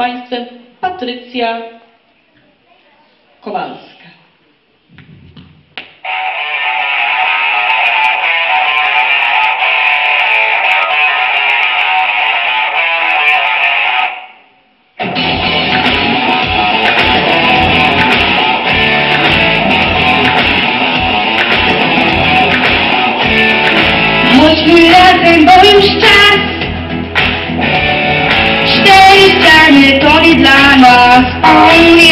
Państwem Patrycja Kowalska. Chodźmy razem, bo już czas I've only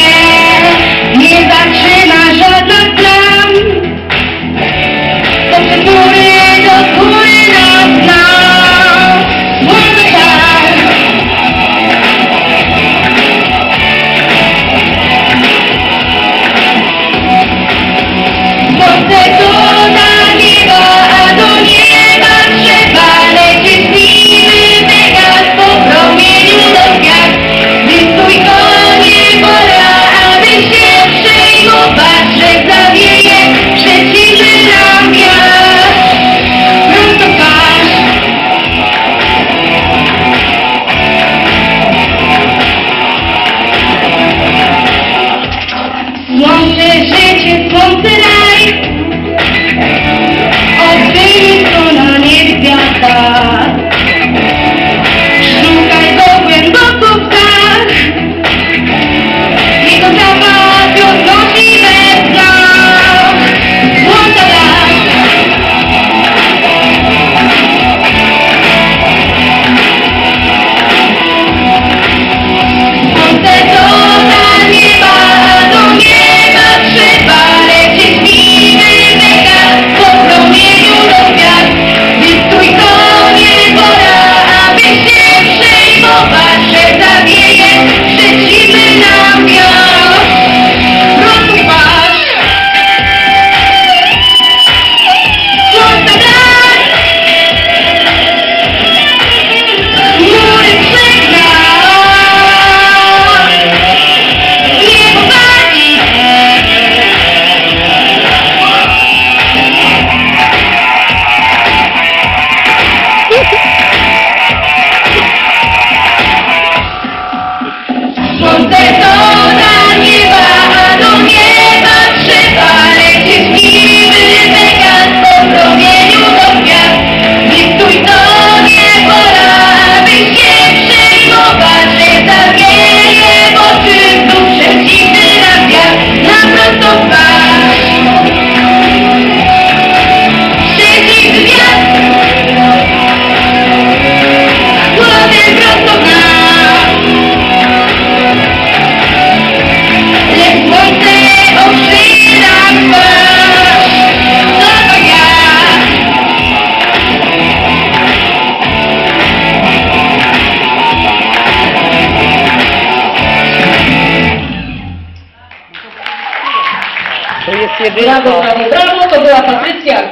Qué rico. Bravo, como Patricia.